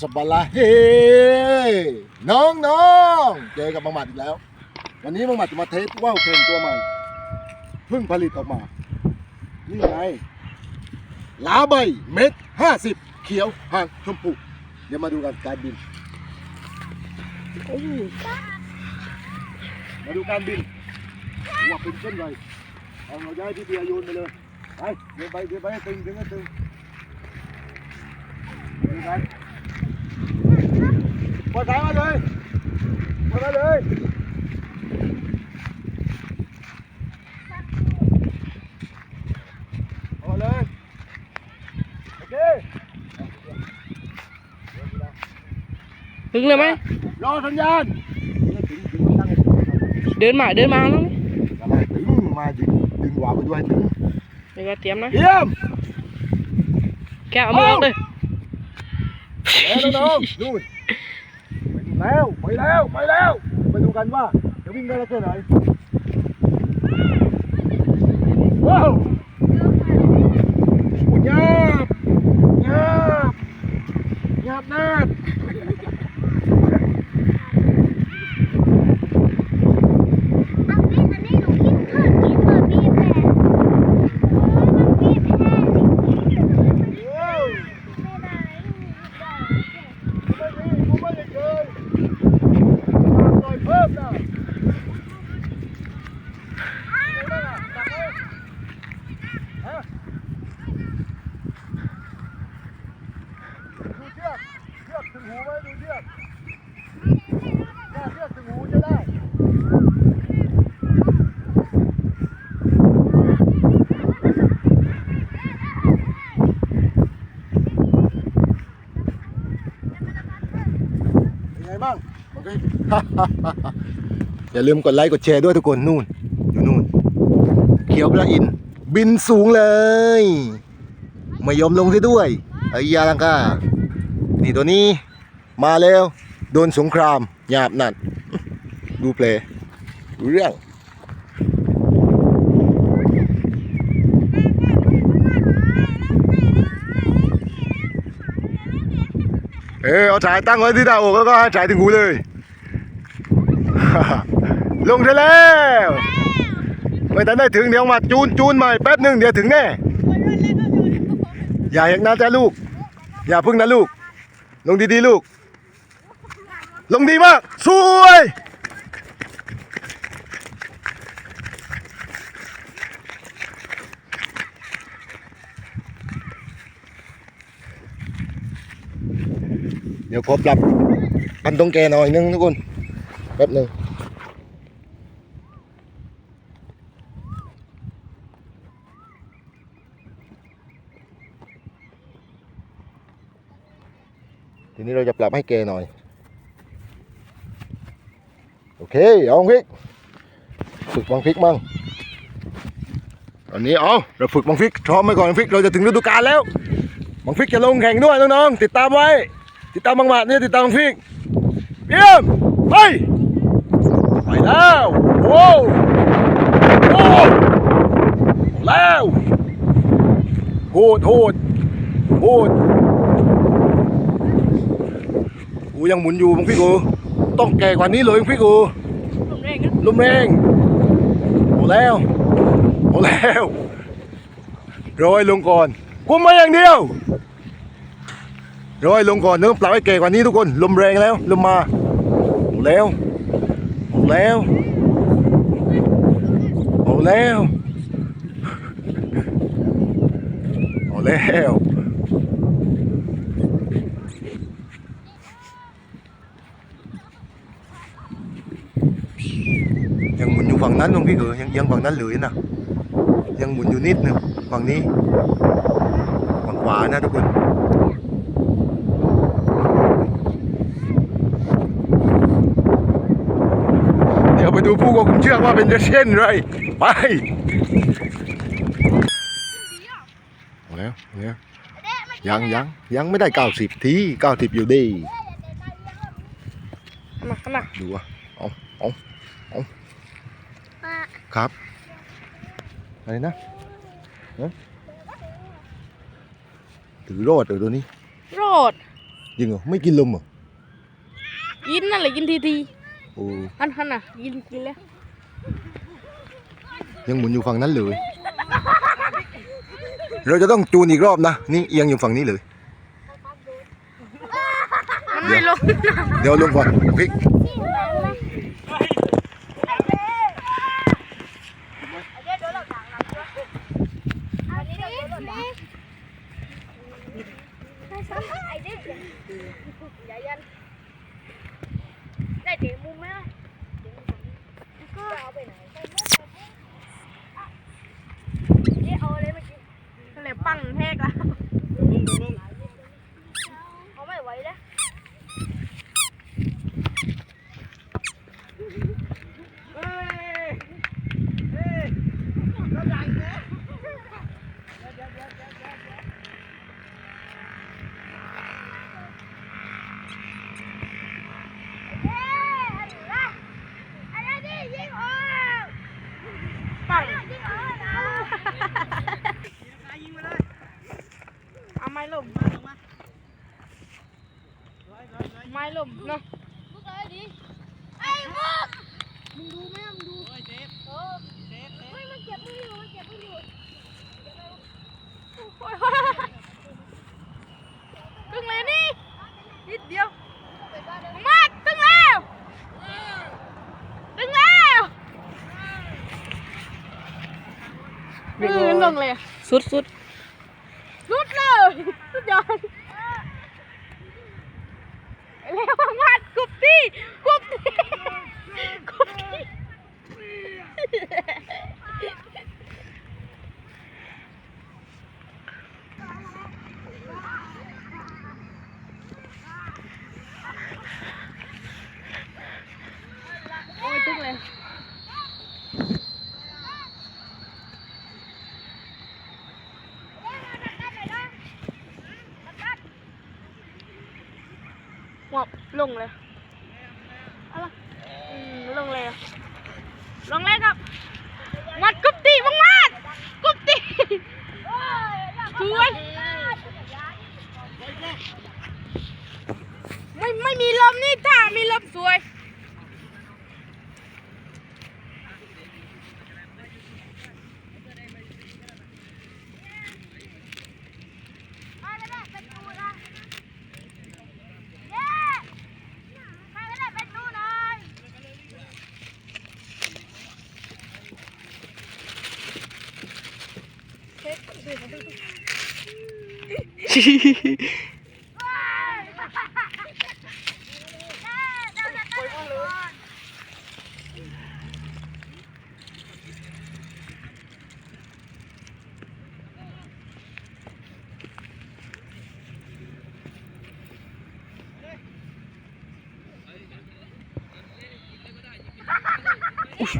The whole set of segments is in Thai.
สบลาเฮน้องน้องๆเจอกับบังหมัดอีกแล้ว วันนี้บังหมัดจะมาเทสว่าวเข่งตัวใหม่เพิ่งผลิตออกมา นี่ไงลาใบเม็ดห้าสิบเขียวหางชมพูเดี๋ยวมาดูกันการบิน มาดูการบินว่าเป็นเช่นไรเอาเราย้ายที่เบียร์โยนไปเลยไปเดินไปเดินไปให้ตึงดึงให้ตึงดูกัน ปล่อยสายมาเลยปล่อยมาเลยเอาเลยโอเคถึงเลยไหมร แล้ว ไปแล้ว ไปแล้ว ไปดูกันว่าจะวิ่งได้แค่ไหนว้าวหยาบหยาบหยาบนาด เอาพี่อันนี้หนูกินเพิ่มกินเพิ่มพี่แพรโอ้ยมันพี่แพรจริงๆ ว้าว ไม่ได้ไม่ได้ ไม่ดีกูไม่ได้เกินหน่อยเพิ่มนะฮะดูเชือกเชือกถึงหูไหมดูเชือกแค่เชือกถึงหูจะได้ เป็นไงบ้างโอย่าลืมกดไลค์กดแชร์ด้วยทุกคนนู่น อยู่นู่น เขียวพระอินทร์บินสูงเลยไม่ยอมลงซะด้วยไอ้ยาลังกานี่ตัวนี้ มาแล้ว โดนสงครามหยาบนั่นดูเพลย์ดูเรื่องเออเอาฉายตั้งไว้ที่หน้าอกแล้วก็ให้ฉายถึงหูเลย ลงได้แล้วไม่ทันได้ถึงเดี๋ยวมาจูนจูนใหม่แป๊บหนึ่งเดี๋ยวถึงแน่อย่าอย่างนั้นจ้ะลูก อย่าพึ่งนะลูก ลงดีๆลูก ลงดีมากสวยเดี๋ยวขอปรับอันตรงแกหน่อยนึงทุกคนแป๊บหนึ่ง ทีนี้เราจะปรับให้แกหน่อย โอเค เอาบังพริก ฝึกบังพริกมั่งตอนนี้เอาเราฝึกบังพริกพร้อมไว้ก่อนบังพริก เราจะถึงฤดูกาลแล้วบังพริกจะลงแข่งด้วยน้องๆ ติดตามไว้ ติดตามบังหมัดเนี่ยติดตามบังพริกเยี่ยมไปไปแล้วโอ้โอ้แล้วโหดโหดโหด กูยังหมุนอยู่มึงพี่กูต้องแก่กว่านี้เลยมึงพี่กูลมแรงนะลมแรงโอ้แล้วโอ้แล้วโรยลงก่อนกุมมาอย่างเดียวโรยลงก่อนเนื้อปล่าให้แก่กว่านี้ทุกคนลมแรงแล้วลมมาโอ้แล้วโอ้แล้วโอ้แล้วโอ้แล้วยังหมุ นอยู่ฝั่งนั้นตรงพี่เออยังยังฝั่งนั้นเลยนะยังหมุนอยู่นิดนึงฝั่งนี้ฝั่งขวานะทุกคนเดี๋ยวไปดูผู้ควบคุมเชือกว่าเป็นเช่นไรไปเอาแล้วเอาแล้วยังยังยังไม่ได้เก้าสิบทีเก้าสิบอยู่ดีมาขนาดดูอะเอาเอา ป้า ครับ อะไรนะฮะถือโรดเออตัวนี้ โรดจริงเหรอไม่กินลมเหรอกินนั่นแหละกินทีทีโอ้หันหันน่ะกินกินแล้ว ยังหมุนอยู่ฝั่งนั้นเลย เราจะต้องจูนอีกรอบนะ นี่เอียงอยู่ฝั่งนี้เลย มันไม่ลง เดี๋ยวลงก่อนพลิก ที่แรงไหมเอาดิดิให้ซ้ำไอ้ดิอย่ายันได้เตะมุมไหมล่ะแล้วก็เอาไปไหนนี่เอาอะไรมากิน นั่นแหละปังแทกละ เอาไม่ไหวแล้ว ปังเอาไม้ลมไม้ ลมเนาะไอ้พวกมึงดูไหมมึงดูเจ็บเออเฮ้ยมันเจ็บไม่อยู่มันเจ็บไม่อยู่ตึงเลยนี่นิดเดียวมาตึงแล้วตึงแล้วเออลงเลยสุดสุดสุดเลยสุดยอดแล้ว มาดกุบตี้กุบตี้กุบตี้ Uf.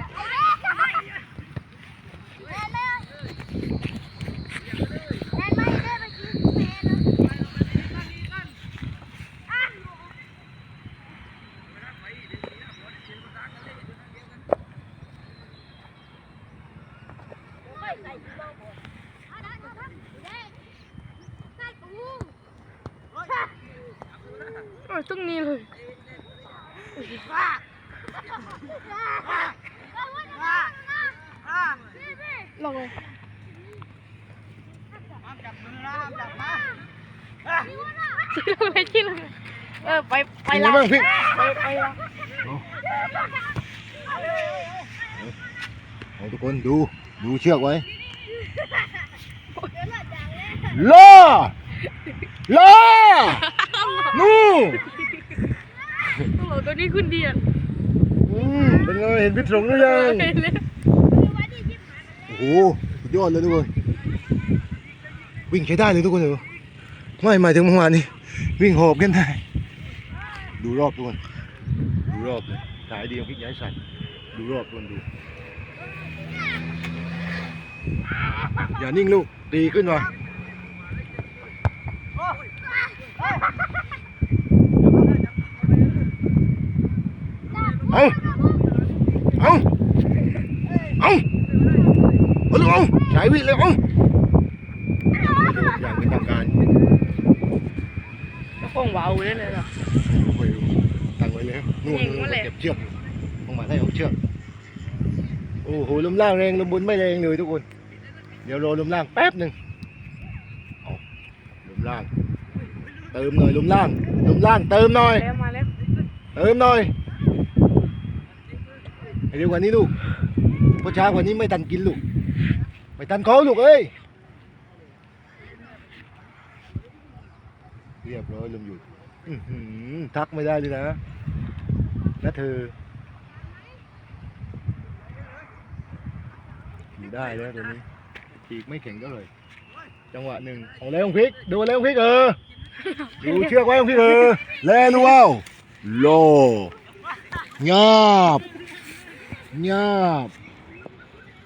โอ้ยตรงนี้เลยลงเลยที่ลงเลยที่ลงเลยเออไปไปเป็นไงละบ้างพลิกไปไปละเอาทุกคนดูดูเชือกไว้ล่อล่อ นู่โอ้โหตัวนี้คุณดีอะอืมเป็นไงเห็นพิษสงหรือยังเห็นเลยโอ้โหสุดยอดเลยทุกคนวิ่งใช้ได้เลยทุกคนเลยไม่หมายถึงเมื่อวานนี้ วิ่งหอบกันได้ดูรอบทุกคนดูรอบเลยถ่ายดีของพริกย้ายใส่ดูรอบทุกคนดู อย่านิ่งลูกดีขึ้นหน่อยเอา เอาเอาเอาลูกเอาสายวิ่งเลยเอาอย่างเป็นทางการ โอ้ ของเบาเลยเนี่ยนะ โอ้ยตั้งไว้แล้วนู่น เก่งวะแหละ เก็บเชือกลงมาให้เอาเชือกโอ้โหลมล่างแรงลมบนไม่แรงเลยทุกคน เดี๋ยวรอลมล่างแป๊บหนึ่งเอาลมล่าง เติมหน่อยลมล่างลมล่างเติมหน่อย แล้วมาแล้วเติมหน่อยให้เร็วกว่านี้ลูกเพราะช้ากว่านี้ไม่ทันกินลูกไม่ทันเขาลูกเอ้ยเรียบร้อยลมหยุดอื้อหือทักไม่ได้เลยนะนะเธออยู่ได้แล้วตัวนี้ปีกไม่แข็งก็เลย จังหวะหนึ่งเอาแล้วพริกดูแล้วพริกเออ ดูเชือกไว้พริกเออแลนูเอาโลงาบงาบ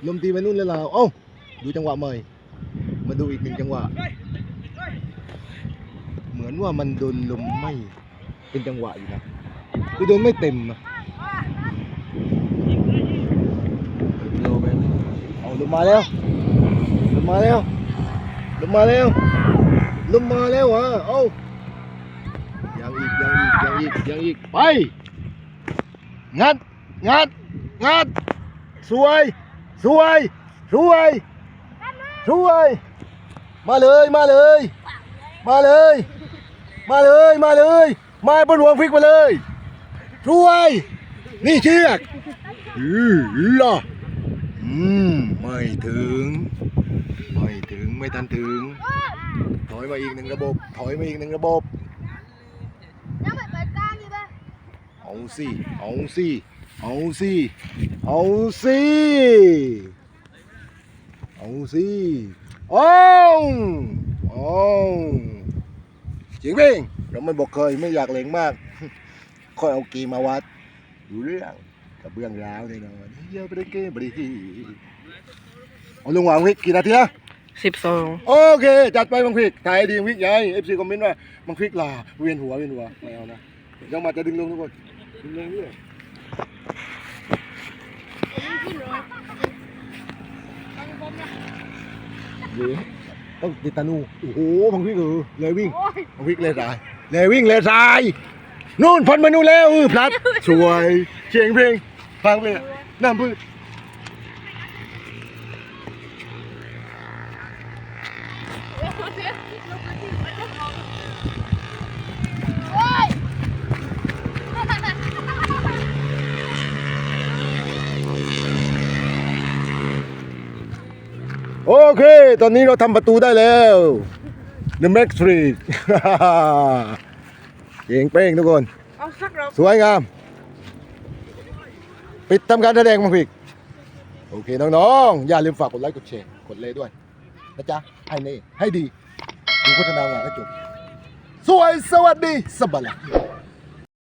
ลมตีไปนู่นเลยเราเอ้าดูจังหวะใหม่มาดูอีกหนึ่งจังหวะ เหมือนว่ามันโดนลมไม่เป็นจังหวะอยู่นะคือโดนไม่เต็มนะโลไปเอาลมมาแล้วลมมาแล้วลมมาแล้ว ลมมาแล้วฮะเอายังอีกยังอีกยังอีกยังอีกไป งัด งัด งัด สวย สวย สวย สวย มาเลย มาเลย มาเลย มาเลย มาเลย มาบนหลวงฟิกมาเลยช่วย นี่เชือกอืล่ะอืม ไม่ถึง ไม่ถึง ไม่ทันถึง ถอยมาอีกหนึ่งระบบ ถอยมาอีกหนึ่งระบบยังไม่เปิดกลางอยู่เลยเอาสิเอาสิเอาสิเอาสิเอาสิเอาเอาจริงเพ่งเราไม่บอกเคยไม่อยากเลงมาก ค่อยเอากมมาวัดดูเรื่องกับเบื้องราวแน่นอนเฮียไปเล่นเกบริทีเอาลงวางวิกกี่นาทีนะ สิบสองโอเค จัดไปบังพิกถ่ายดีวิกใหญ่เอฟซีคอมเมนต์ว่าบังพิกลาเวียนหัวเวียนหัวไม่เอานะยังมาจะดึงลงทุกคนดึงลงเรื่อยดีต้องติดตานูโอ้โหบังพิกเออเลยวิ่งบังพิกเลยสายเลยวิ่งเลยสายนู่นพันมานู่นแล้วเออพลัดสวยเชียงเพลงฟังเพลงน้ำพืช โอเค ตอนนี้เราทำประตูได้แล้ว The Mac Street เก่งเป้งทุกคน เอาสักรอบสวยงาม ปิดทำการแสดงมังพิก โอเค น้องๆ อย่าลืมฝากกดไลค์กดแชร์กดเลยด้วยนะจ๊ะให้เน่ให้ดี ดูโฆษณาก่อนให้จบ สวยสวัสดีสบาย